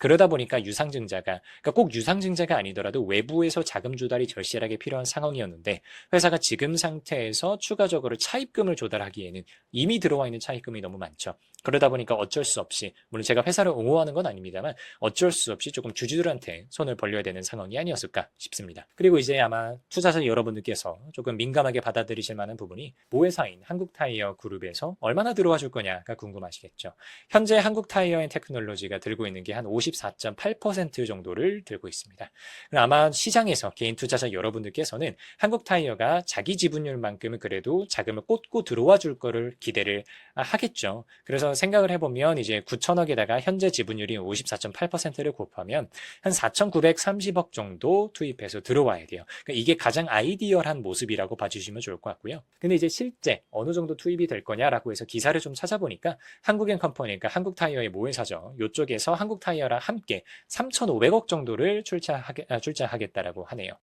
그러다 보니까 유상증자가 그러니까 꼭 유상증자가 아니더라도 외부에서 자금 조달이 절실하게 필요한 상황이었는데 회사가 지금 상태에서 추가적으로 차입금을 조달하기에는 이미 들어와 있는 차입금이 너무 많죠. 그러다 보니까 어쩔 수 없이 물론 제가 회사를 옹호하는 건 아닙니다만 어쩔 수 없이 조금 주주들한테 손을 벌려야 되는 상황이 아니었을까 싶습니다. 그리고 이제 아마 투자자 여러분들께서 조금 민감하게 받아들이실 만한 부분이 모회사인 한국타이어 그룹에서 얼마나 들어와 줄 거냐가 궁금하시겠죠. 현재 한국타이어 앤 테크놀로지가 들고 있는 게 한54.8% 정도를 들고 있습니다. 아마 시장에서 개인 투자자 여러분들께서는 한국 타이어가 자기 지분율만큼은 그래도 자금을 꽂고 들어와 줄 거를 기대를 하겠죠. 그래서 생각을 해보면 이제 9천억에다가 현재 지분율이 54.8%를 곱하면 한 4,930억 정도 투입해서 들어와야 돼요. 그러니까 이게 가장 아이디얼한 모습이라고 봐주시면 좋을 것 같고요. 근데 이제 실제 어느 정도 투입이 될 거냐라고 해서 기사를 좀 찾아보니까 한국엔 컴퍼니, 그러니까 한국 타이어의 모회사죠. 이쪽에서 한국 타이어랑 함께 3,500억 정도를 출자하게, 아, 출자하겠다라고 하네요.